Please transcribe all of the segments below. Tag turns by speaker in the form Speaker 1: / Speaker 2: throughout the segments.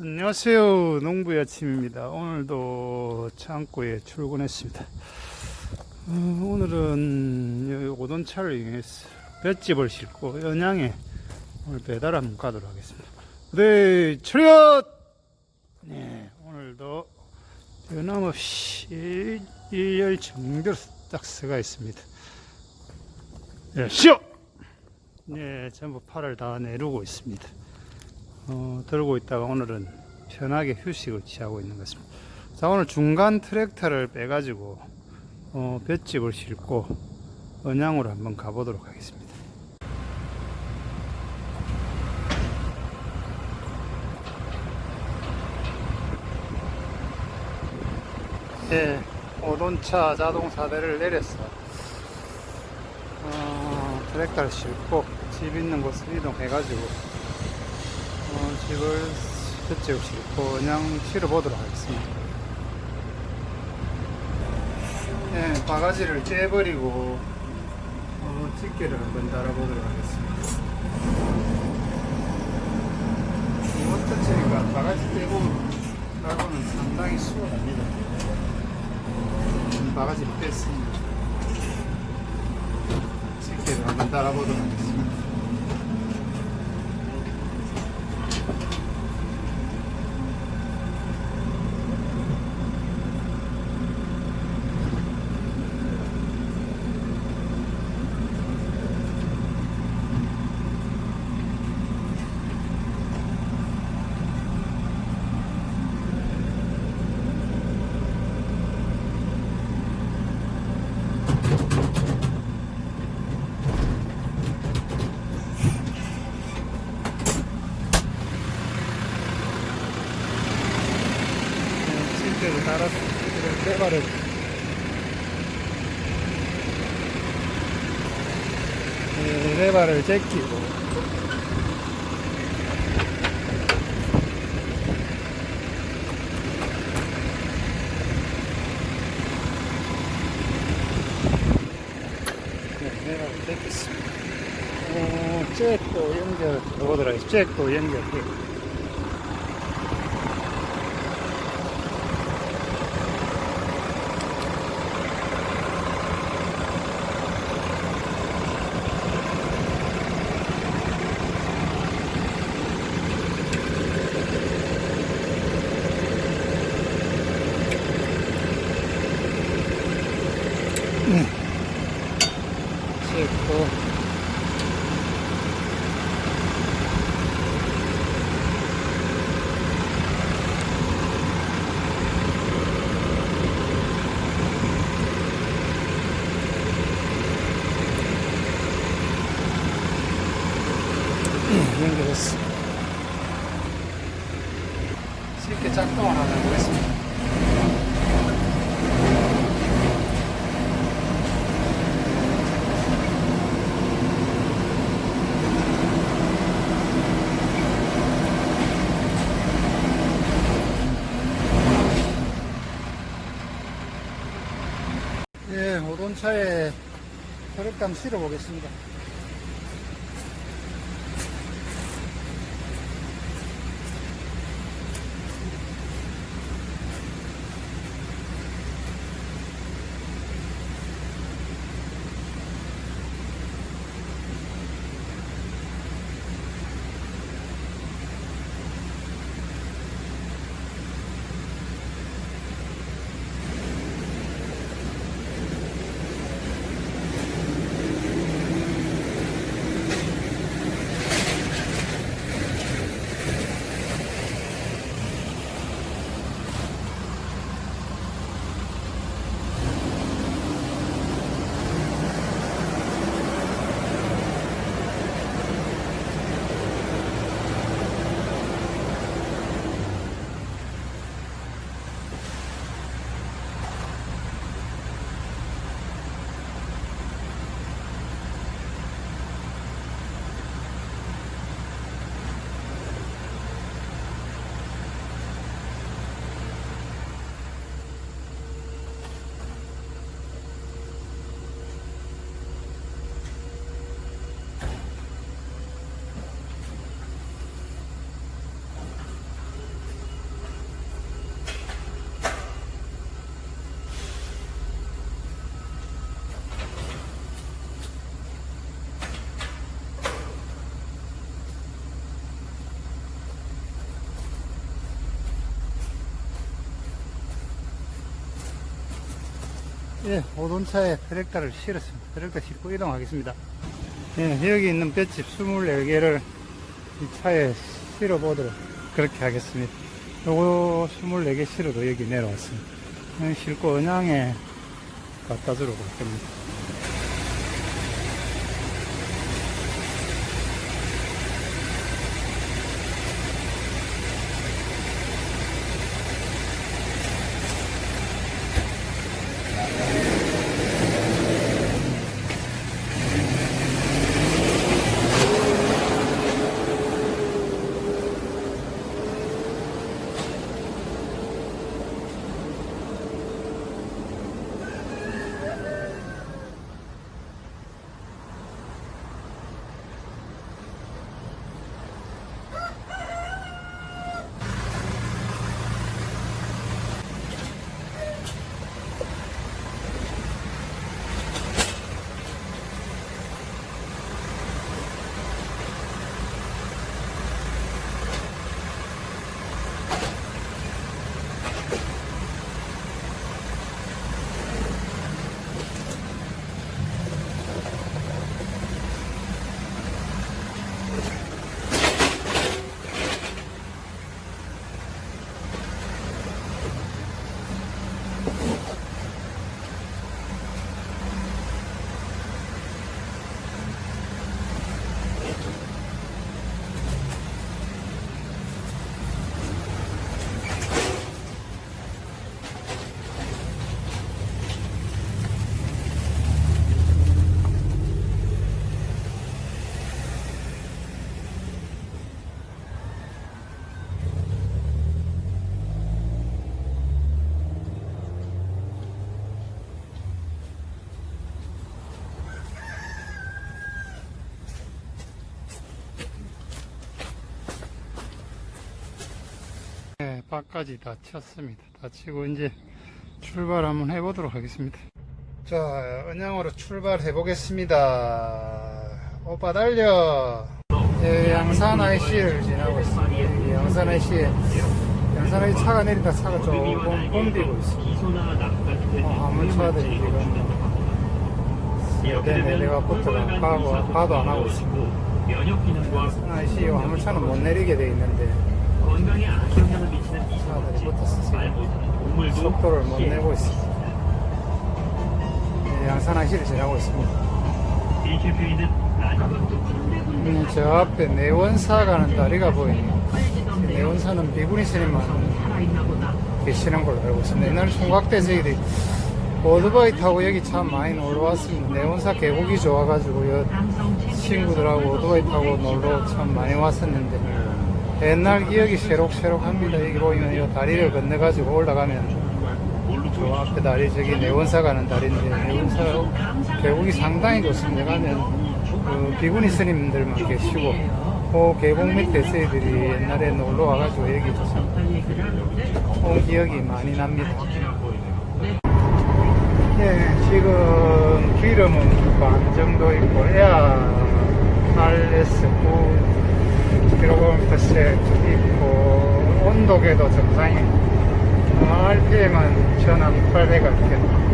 Speaker 1: 안녕하세요. 농부의 아침입니다. 오늘도 창고에 출근했습니다. 어, 오늘은 오돈차를 이용해서 볏집을 싣고 연양에 오늘 배달 한번 가도록 하겠습니다. 네, 출연! 네, 오늘도 변함없이 일열 정도로 딱 서가 있습니다. 네, 쉬어! 네, 전부 팔을 다 내리고 있습니다. 어, 들고 있다가 오늘은 편하게 휴식을 취하고 있는 것 같습니다. 자, 오늘 중간 트랙터를 빼가지고, 어, 볏집을 싣고, 언양으로 한번 가보도록 하겠습니다. 예, 오돈차 자동사대를 내렸어. 어, 트랙터를 싣고, 집 있는 곳을 이동해가지고, 어, 집을 셋째 싣고 그냥 실어보도록 하겠습니다. 예, 바가지를 떼버리고 어, 집게를 한번 달아보도록 하겠습니다. 이것자체가 바가지 떼고 달고는 상당히 수월합니다. 음, 바가지를 뺐습니다. 집게를 한번 달아보도록 하겠습니다. 실제로 따라서 이런 빼발을 네, 레바를 제끼고 네. 어, 잭도 연결, 해보도록 잭도 연결해. 씻고 연결했어. 쉽게 작동을 하는 거겠습니다. 예, 오돈차에 혈액감 실어 보겠습니다. 예, 오돈차에 트랙터를 실었습니다. 트랙터 싣고 이동하겠습니다. 예, 여기 있는 볏짚 24개를 이 차에 실어보도록 그렇게 하겠습니다. 요거 24개 실어도 여기 내려왔습니다. 예, 싣고 은양에 갖다 주러 갈 겁니다. 네, 밖까지 다 쳤습니다. 다 치고 이제 출발 한번 해보도록 하겠습니다. 자, 은양으로 출발해 보겠습니다. 오빠 달려. 예, 양산 IC를 지나고 있습니다. 여기 양산 IC에 양산 IC 차가 내린다 차가 조금 bom비고 있습니다. 어, 화물차들이 지금 내 내려가부터가 가고 가도 안 하고 있습니다. 양산 IC 화물차는 못 내리게 돼 있는데
Speaker 2: 건강에 악영향
Speaker 1: 붙어서
Speaker 2: 말
Speaker 1: 지금 속도를 못 내고 있습니다. 예, 양산 IC를 지나고 있습니다. 음, 저 앞에 내원사 가는 다리가 보이네요. 내원사는 비구니 스님만 계시는 걸로 알고 있습니다. 옛날 총각대 저희들이 오토바이 타고 여기 참 많이 놀러 왔습니다. 내원사 계곡이 좋아가지고 여 친구들하고 오토바이 타고 놀러 참 많이 왔었는데 옛날 기억이 새록새록합니다. 여기 보이면 이 다리를 건너가지고 올라가면 저 앞에 다리 저기 내원사 가는 다리인데 내원사 계곡이 상당히 좋습니다. 가면 그 비구니 스님들만 계시고 그 계곡 밑에 저희들이 옛날에 놀러 와가지고 여기 참온 기억이 많이 납니다. 예, 지금 기름은 반 정도 있고 에어 RS9 km/s 있고 온도계도 정상이고 어, RPM은 전압 800rpm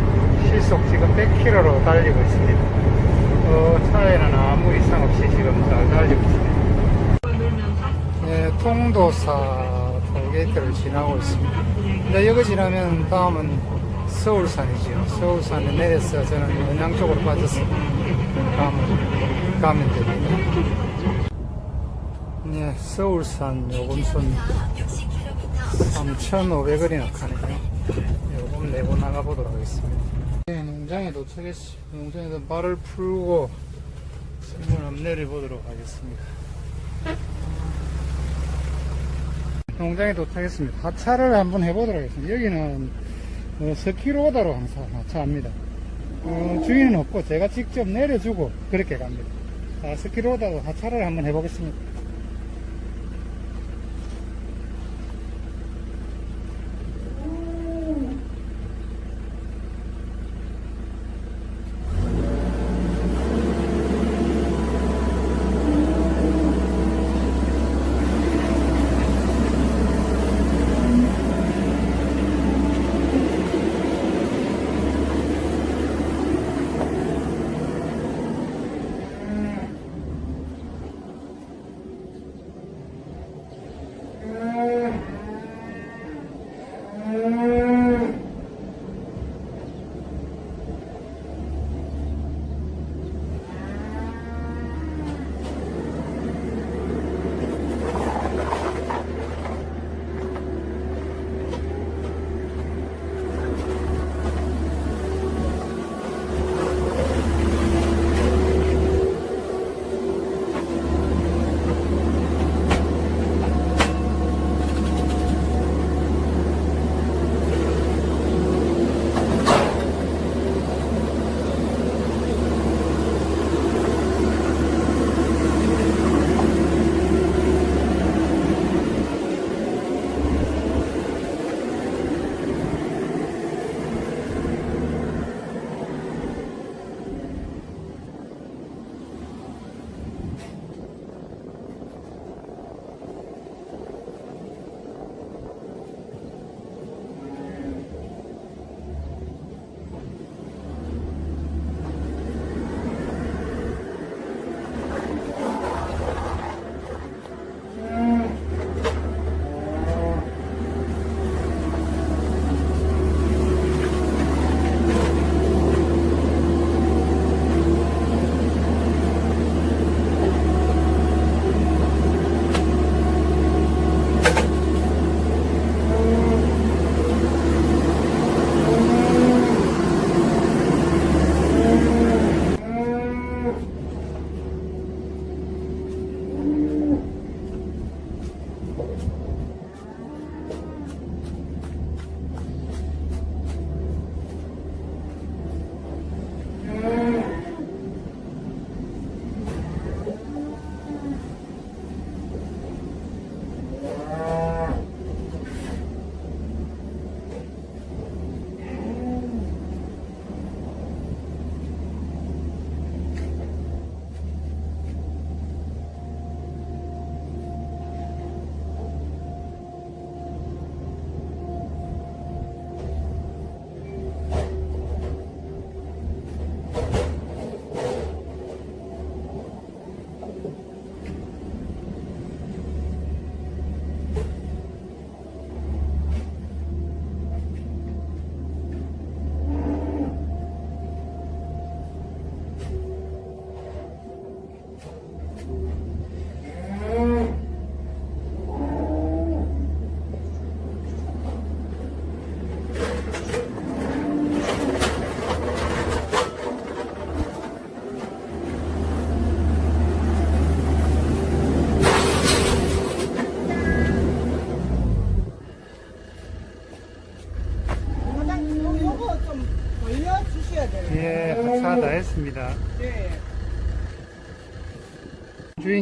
Speaker 1: 시속 지금 100km로 달리고 있습니다. 어, 차에는 아무 이상 없이 지금 잘 달리고 있습니다. 예, 통도사 톨게이트를 지나고 있습니다. 근데 여기 지나면 다음은 서울산이지요. 서울산에 내려서 저는 은양 쪽으로 빠졌습니다. 가면, 가면 됩니다. 예, 서울산 요금선 3,500원이나 하네요. 요금 내고 나가보도록 하겠습니다. 네, 농장에 도착했습니다. 농장에서 발을 풀고 선물 한번 내려보도록 하겠습니다. 농장에 도착했습니다. 하차를 한번 해보도록 하겠습니다. 여기는 어, 스키로다로 항상 하차합니다. 어, 주인은 없고 제가 직접 내려주고 그렇게 갑니다. 자, 스키로다로 하차를 한번 해보겠습니다.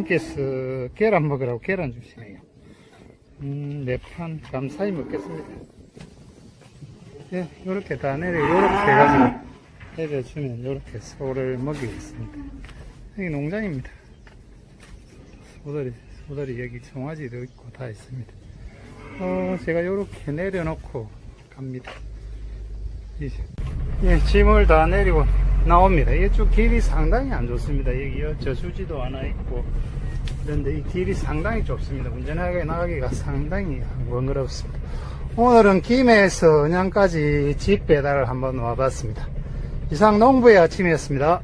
Speaker 1: 주인께서 계란 먹으라고 계란 주시네요. 음, 네판 감사히 먹겠습니다. 예, 요렇게 다 내려, 요렇게 해가지고 내려주면 요렇게 소를 먹이겠습니다. 여기 농장입니다. 소들이, 소들이 여기 송아지도 있고 다 있습니다. 어, 제가 요렇게 내려놓고 갑니다. 이제, 예, 짐을 다 내리고 나옵니다. 이쪽 길이 상당히 안 좋습니다. 여기 요 저수지도 하나 있고, 그런데 이 길이 상당히 좁습니다. 운전하게 나가기가 상당히 번거롭습니다. 오늘은 김해에서 은양까지 집 배달을 한번 와봤습니다. 이상 농부의 아침이었습니다.